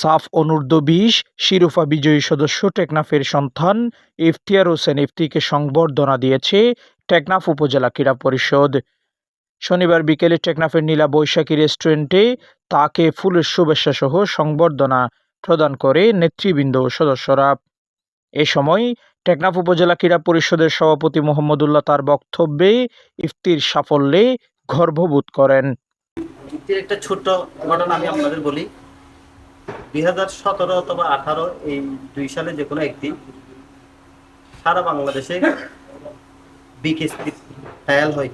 সাফ অনূর্ধ্ব বিশ, শিরোপা বিজয়ী সদস্য টেকনাফের সন্তান ইফতিয়ার হোসেন ইফতিকে সংবর্ধনা দিয়েছে টেকনাফ উপজেলা ক্রীড়া পরিষদ। শনিবার বিকেলে টেকনাফের নীলা বৈশাখী রেস্টুরেন্টে তাকে ফুলের শুভেচ্ছা সহ সংবর্ধনা প্রদান করে নেতৃবৃন্দ সদস্যরা। এ সময় টেকনাফ উপজেলা ক্রীড়া পরিষদের সভাপতি মোহাম্মদুল্লাহ তার বক্তব্যে ইফতির সাফল্যে গর্ববোধ করেন। একটা ছোট্ট ঘটনা আমি আপনাদের বলি। দুই হাজার সতেরো অথবা আঠারো এই দুই সালে যে কোনো একদিন সারা বাংলাদেশে বিকেএসপি ট্রায়াল হয়।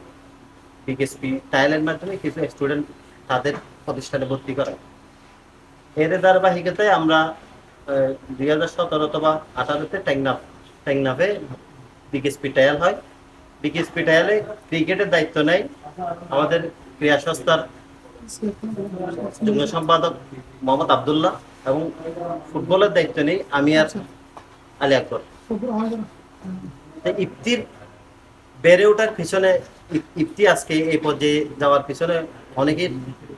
বিকেএসপি ট্রায়ালের মাধ্যমে কিছু স্টুডেন্ট তাদের প্রতিষ্ঠানে ভর্তি করে এর ধারাবাহিকতায় আমরা দুই হাজার সতেরো অথবা আঠারোতে টেকনাফ, টেকনাফে বিকেএসপি ট্রায়াল হয়। বিকেএসপি ট্রায়ালে ক্রিকেটের দায়িত্ব নেয় আমাদের ক্রীড়া সংস্থার যুগ্ম সম্পাদক মোহাম্মদ আবদুল্লাহ এবং ফুটবলের দায়িত্ব নেই আমি আর আলী আকবর। ইফতির বেড়ে ওঠার পিছনে ইফতি আজকে এই পর্যায়ে যাওয়ার পিছনে অনেকের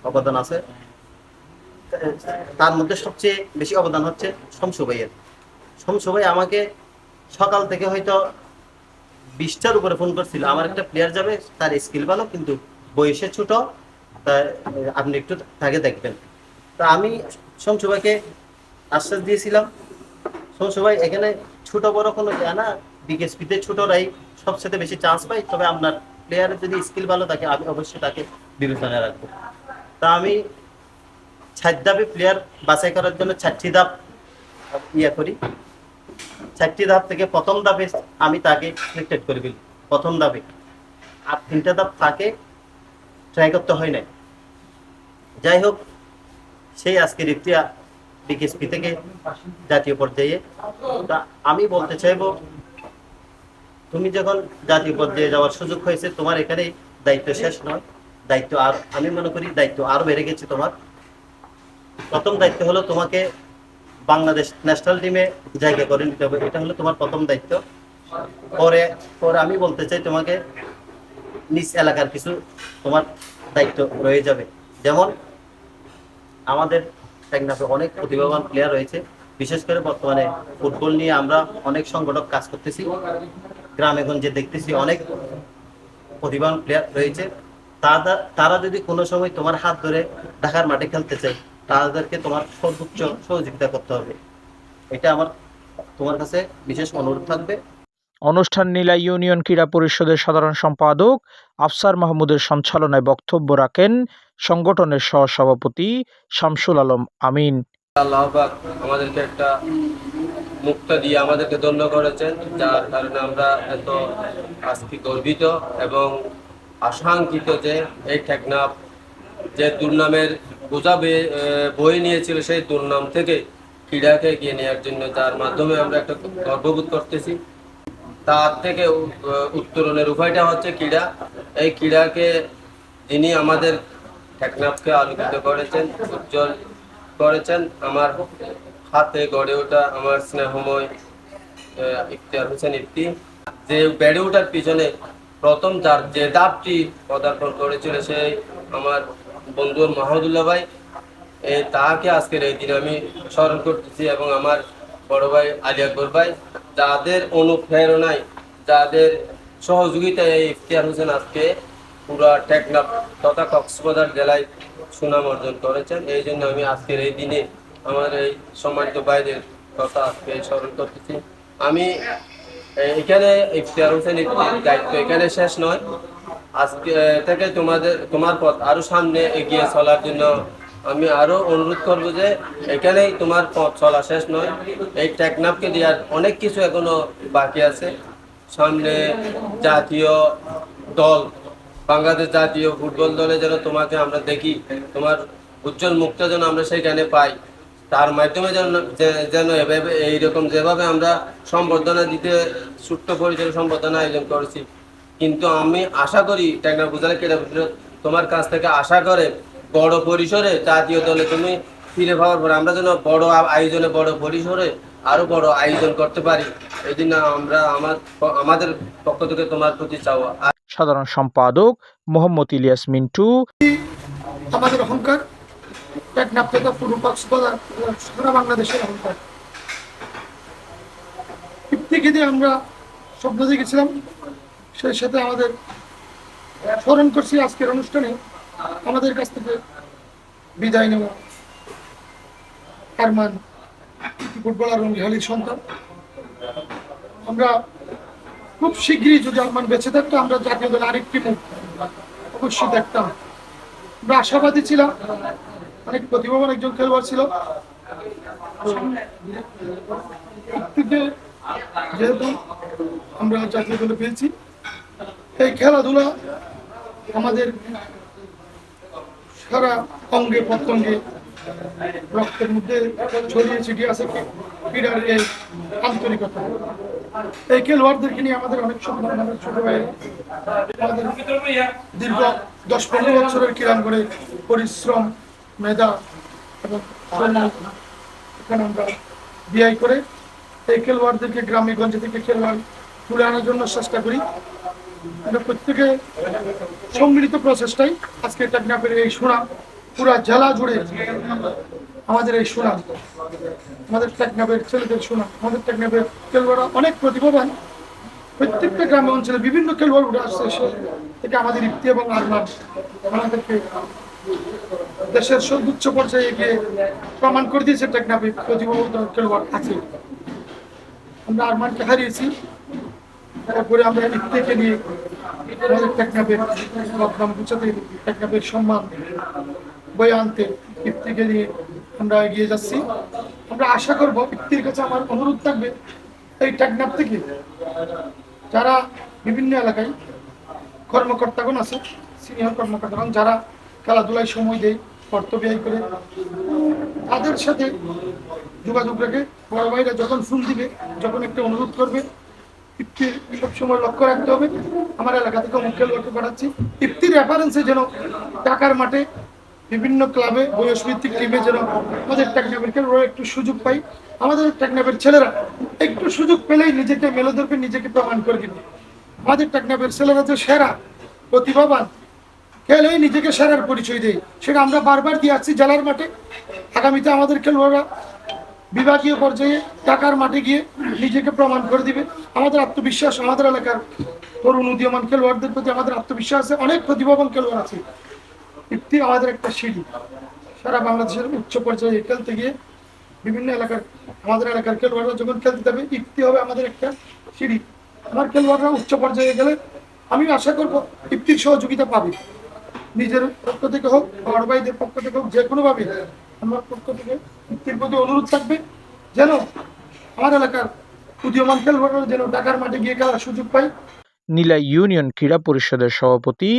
অবদান আছে। তার মধ্যে সবচেয়ে বেশি অবদান হচ্ছে শমসু ভাইয়ের শমসু ভাই আমাকে সকাল থেকে হয়তো বিশটার উপরে ফোন করছিল। আমার একটা প্লেয়ার যাবে তার স্কিল ভালো কিন্তু বয়সে ছোট আপনি একটু তাকে দেখবেন। তা আমি শমসু ভাইকে আশ্বাস দিয়েছিলাম। শমসু ভাই এখানে ছোট বড় কোনো ইয়া না বিকেএসপিতে ছোটরাই সবচেয়ে বেশি চান্স পাই তবে আপনার প্লেয়ারের যদি স্কিল ভালো থাকে, আমি অবশ্যই তাকে বিবেচনায় রাখব। তা আমি ষাট ধাপে প্লেয়ার বাছাই করার জন্য চারটি ধাপ ইয়ে করি। চারটি ধাপ থেকে প্রথম ধাপে আমি তাকে সিলেক্টেড করে প্রথম ধাপে। আর তিনটা ধাপ তাকে ট্রাই করতে হয় নাই। যাই হোক সেই আজকে রিপ্তিয়া বিকেএসপি থেকে জাতীয় পর্যায়ে। তা আমি বলতে চাইব, তুমি যখন জাতীয় পর্যায়ে যাওয়ার সুযোগ হয়েছে, তোমার এখানে দায়িত্ব শেষ নয়। দায়িত্ব আর, আমি মনে করি দায়িত্ব আরও বেড়ে গেছে তোমার। প্রথম দায়িত্ব হলো তোমাকে বাংলাদেশ ন্যাশনাল টিমে জায়গা করে নিতে হবে। এটা হলো তোমার প্রথম দায়িত্ব। পরে পরে আমি বলতে চাই তোমাকে নিজ এলাকার কিছু তোমার দায়িত্ব রয়ে যাবে। যেমন আমাদের টেকনাফে অনেক প্রতিভাবান প্লেয়ার রয়েছে। বিশেষ করে বর্তমানে ফুটবল নিয়ে আমরা অনেক সংগঠক কাজ করতেছি। গ্রামে গঞ্জে দেখতেছি অনেক প্রতিভাবান প্লেয়ার রয়েছে। তারা তারা যদি কোনো সময় তোমার হাত ধরে ঢাকার মাঠে খেলতে চায়, তাদেরকে তোমার সর্বোচ্চ সহযোগিতা করতে হবে। এটা আমার তোমার কাছে বিশেষ অনুরোধ থাকবে। অনুষ্ঠান নীলা ইউনিয়ন ক্রীড়া পরিষদের সাধারণ সম্পাদক আফসার মাহমুদের সঞ্চালনায় বক্তব্য রাখেন সংগঠনের সহসভাপতি শামসুল আলম আমিন। আল্লাহ পাক আমাদেরকে একটা মুক্তা দিয়ে আমাদেরকে ধন্য করেছেন, যার কারণে আমরা এত আজকে গর্বিত এবং আশাঙ্কিত যে এই টেকনাফ যে দুর্নামের বোঝা বয়ে নিয়েছিল সেই দুর্নাম থেকে ক্রীড়াকে এগিয়ে নেওয়ার জন্য যার মাধ্যমে আমরা একটা গর্ববোধ করতেছি। তার থেকে উত্তরণের উপায়টা হচ্ছে ক্রীড়া। এই ক্রীড়াকে যিনি আমাদের টেকনাফকে আলোকিত করেছেন, উজ্জ্বল করেছেন। আমার হাতে গড়ে ওঠা আমার স্নেহময় ইফতিয়ার হোসেন ইফতি। যে বেড়ে ওঠার পিছনে প্রথম যার যে দাপটি পদার্পণ করেছিল সেই আমার বন্ধু মাহমুদুল্লাহ ভাই। এই তাকে আজকের এই দিনে আমি স্মরণ করতেছি এবং আমার বড় ভাই আলী আকবর ভাই। যাদের অনুপ্রেরণায়, যাদের সহযোগিতায় এই ইফতিয়ার হোসেন আজকে পুরা টেকনাফ তথা কক্সবাজার জেলায় সুনাম অর্জন করেছেন। এই জন্য আমি আজকের এই দিনে আমার এই সম্মানিত বাইরের কথা আজকে স্মরণ করতেছি। আমি এখানে ইফতিয়ার হোসেন দায়িত্ব এখানে শেষ নয়। আজকে থেকে তোমাদের, তোমার পথ আরও সামনে এগিয়ে চলার জন্য আমি আরও অনুরোধ করব যে এখানেই তোমার পথ চলা শেষ নয়। এই টেকনাফকে দেওয়ার অনেক কিছু এখনও বাকি আছে। সামনে জাতীয় দল, বাংলাদেশ জাতীয় ফুটবল দলে যেন তোমাকে আমরা দেখি, তোমার উজ্জ্বল মুখটা যেন আমরা সেখানে পাই। তার মাধ্যমে যেন যেন এভাবে, এইরকম যেভাবে আমরা সম্বর্ধনা দিতে, ছোট্ট পরিচয় সম্বর্ধনা আয়োজন করেছি। কিন্তু আমি আশা করি টেকনা বুঝালে পরিষদ তোমার কাছ থেকে আশা করে বড় পরিসরে জাতীয় দলে তুমি ফিরে পাওয়ার পর আমরা যেন বড় আয়োজনে বড় পরিসরে আরও বড় আয়োজন করতে পারি। এই জন্য আমরা আমার আমাদের পক্ষ থেকে তোমার প্রতি চাওয়া। সাধারণ সম্পাদক মোহাম্মদ ইলিয়াস মিন্টু। আমাদের অহংকার টেকনাফ থেকে পুরো কক্সবাজার সারা বাংলাদেশের অহংকার। দিয়ে আমরা স্বপ্ন দেখেছিলাম সেই সাথে আমাদের স্মরণ করছি আজকের অনুষ্ঠানে। আমাদের কাছ থেকে বিদায় নেওয়া। আরমান, ফুটবলার এবং রিহালির সন্তান। আমরা খুব শীঘ্রই যদি আরমান বেঁচে থাকতো, আমরা জাতীয় দলে আরেকটি মুখ অবশ্যই দেখতাম। আমরা আশাবাদী ছিলাম। অনেক প্রতিভাবান একজন খেলোয়াড় ছিল। যেহেতু আমরা জাতীয় দলে পেয়েছি এই খেলাধুলা আমাদের সারা অঙ্গে প্রত্যঙ্গে রক্তের মধ্যে ছড়িয়ে ছিটিয়ে আছে ক্রীড়ার এই আন্তরিকতা। এই খেলোয়াড়দেরকে নিয়ে আমাদের অনেক স্বপ্ন, আমাদের ছোট ভাই আমাদের দীর্ঘ দশ পনেরো বছরের ক্রীড়াঙ্গনে পরিশ্রম, মেধা এবং এখানে আমরা বিআই করে এই খেলোয়াড়দেরকে গ্রামে, গঞ্জে থেকে খেলোয়াড় তুলে আনার জন্য চেষ্টা করি। আমরা প্রত্যেকে সম্মিলিত প্রচেষ্টাই আজকে টেকনাফের এই সুনাম পুরা জেলা জুড়ে আমাদের এই সুনাম আমাদের টেকনাফের ছেলেদের সুনাম আমাদের টেকনাফের খেলোয়াড়রা অনেক প্রতিভাবান। প্রত্যেকটা গ্রামে, অঞ্চলে বিভিন্ন খেলোয়াড় উঠে আসছে সে থেকে আমাদের ইফতি এবং আরমান, আমাদেরকে দেশের সর্বোচ্চ পর্যায়ে গিয়ে প্রমাণ করে দিয়েছে টেকনাফে প্রতিভাবান খেলোয়াড় আছে। আমরা আরমানকে হারিয়েছি। তারপরে আমরা ইফতিকে নিয়ে আমাদের টেকনাফের বদনাম গুছাতে টেকনাফের সম্মান বয়ে আনতে ইফতিকে নিয়ে আমরা এগিয়ে যাচ্ছি। আমরা আশা করব ইফতির কাছে আমার অনুরোধ থাকবে এই টেকনাফ থেকে যারা বিভিন্ন এলাকায় কর্মকর্তাগণ আছে, সিনিয়র কর্মকর্তাগণ, যারা খেলাধুলায় সময় দেয়, অর্থ ব্যয় করে, তাদের সাথে যোগাযোগ রেখে বড় ভাইরা যখন ফোন দিবে, যখন একটা অনুরোধ করবে ইফতির সবসময় লক্ষ্য রাখতে হবে। আমার এলাকা থেকে মুখ্য লক্ষ্য পাঠাচ্ছি। ইফতির রেফারেন্সে যেন টাকার মাঠে বিভিন্ন ক্লাবে বয়সভিত্তিক টিমে যেন আমাদের টেকনাফের খেলোয়াড়রা একটু সুযোগ পাই। আমাদের টেকনাফের ছেলেরা একটু সুযোগ পেলেই নিজেকে মেলে ধরবে, নিজেকে প্রমাণ করে দিবে। আমাদের টেকনাফের ছেলেরা যে সেরা প্রতিভাবান, খেলেই নিজেকে সেরার পরিচয় দেয়। সেটা আমরা বারবার দিয়ে আসছি জেলার মাঠে। আগামীতে আমাদের খেলোয়াড়রা বিভাগীয় পর্যায়ে টাকার মাঠে গিয়ে নিজেকে প্রমাণ করে দিবে। আমাদের আত্মবিশ্বাস, আমাদের এলাকার তরুণ উদীয়মান খেলোয়াড়দের প্রতি আমাদের আত্মবিশ্বাস আছে, অনেক প্রতিভাবান খেলোয়াড় আছে। ইফতি আমাদের একটা সিঁড়ি। সারা বাংলাদেশের উচ্চ পর্যায়ে খেলতে গিয়ে বিভিন্ন এলাকার, আমাদের এলাকার খেলোয়াড়রা যখন খেলতে যাবে, ইফতি হবে আমাদের একটা সিঁড়ি। আমার খেলোয়াড়রা উচ্চ পর্যায়ে গেলে আমি আশা করব ইফতির সহযোগিতা পাবে। নিজের পক্ষ থেকে হোক, বড় ভাইদের পক্ষ থেকে হোক, যে কোনোভাবে আমার পক্ষ থেকে প্রতি অনুরোধ থাকবে যেন আমার এলাকার উদীয়মান খেলোয়াড়রা যেন ঢাকার মাঠে গিয়ে খেলার সুযোগ পায়। নীলা ইউনিয়ন ক্রীড়া পরিষদের সভাপতি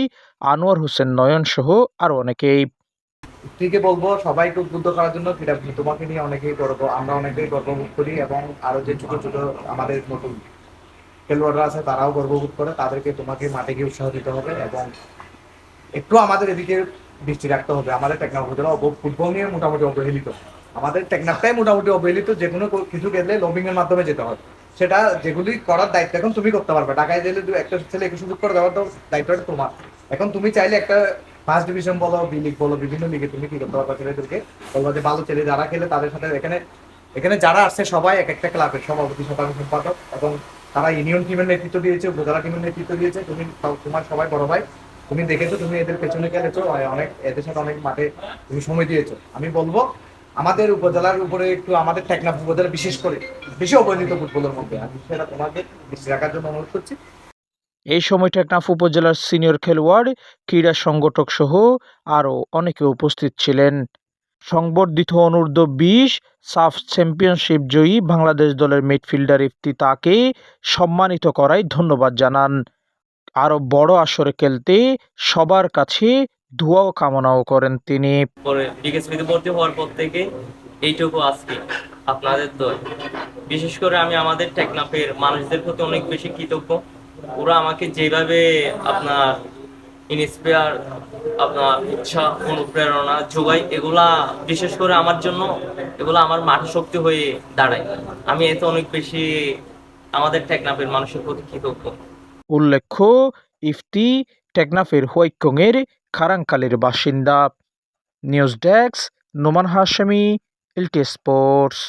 আনোয়ার হোসেন নয়ন সহ আরও অনেকেই। থেকে বলব সবাইকে উদ্বুদ্ধ করার জন্য ক্রীড়া তোমাকে নিয়ে অনেকেই গর্ব আমরা অনেকেই গর্ববোধ করি এবং আরও যে ছোট ছোট আমাদের নতুন খেলোয়াড়রা আছে তারাও গর্ববোধ করে তাদেরকে তোমাকে মাঠে গিয়ে উৎসাহ দিতে হবে এবং একটু আমাদের এদিকে দৃষ্টি রাখতে হবে। আমাদের টেকনাফ উপজেলা ফুটবল নিয়ে মোটামুটি অবহেলিত। আমাদের টেকনাফটাই মোটামুটি অবহেলিত, যে কোনো কিছু গেলে লবিং এর মাধ্যমে যেতে হবে। সেটা যেগুলি করার দায়িত্ব এখন তুমি করতে পারবে। ঢাকায় গেলে একটা ছেলে একটু সুযোগ করে দেওয়ার দায়িত্বটা তোমার। এখন তুমি চাইলে একটা ফার্স্ট ডিভিশন বলো বি লিগ বলো, বিভিন্ন লিগে তুমি কি করতে পারবে ছেলেদেরকে? বলব যে ভালো ছেলে যারা খেলে তাদের সাথে এখানে এখানে যারা আসছে সবাই এক একটা ক্লাবের সভাপতি সাধারণ সম্পাদক। এবং তারা ইউনিয়ন টিমের নেতৃত্ব দিয়েছে, উপজেলা টিমের নেতৃত্ব দিয়েছে। তুমি তোমার সবাই বড় ভাই। তুমি দেখেছ, তুমি এদের পেছনে খেলেছো অনেক, এদের সাথে অনেক মাঠে তুমি সময় দিয়েছ। আমি বলব, আমাদের উপজেলার উপরে একটু আমাদের টেকনাফ উপজেলা বিশেষ করে, বেশি অবহেলিত ফুটবলের মধ্যে। আমি সেটা তোমাকে দৃষ্টি রাখার জন্য অনুরোধ করছি। এই সময় টেকনাফ উপজেলার সিনিয়র খেলোয়াড়, ক্রীড়া সংগঠক সহ আরও অনেকে উপস্থিত ছিলেন। সংবর্ধিত অনূর্ধ্ব বিশ সাফ চ্যাম্পিয়নশিপ জয়ী বাংলাদেশ দলের মিডফিল্ডার ইফতি তাকে সম্মানিত করায় ধন্যবাদ জানান। আরও বড় আসরে খেলতে সবার কাছে ধোয়াও কামনাও করেন তিনি। পরে বিকেএসপিতে ভর্তি হওয়ার পর থেকে এইটুকু আজকে আপনাদের দল। বিশেষ করে আমি আমাদের টেকনাফের মানুষদের প্রতি অনেক বেশি কৃতজ্ঞ। ওরা আমাকে যেভাবে আপনার ইন্সপায়ার আপনার ইচ্ছা অনুপ্রেরণা যোগায়, এগুলা বিশেষ করে আমার জন্য, এগুলা আমার মাঠে শক্তি হয়ে দাঁড়ায়। আমি এতে অনেক বেশি আমাদের টেকনাফের মানুষের প্রতি কৃতজ্ঞ। উল্লেখ্য ইফতি টেকনাফের হোয়াইকংয়ের খারাংকালের বাসিন্দা। News desk Noman Hashemi LT sports.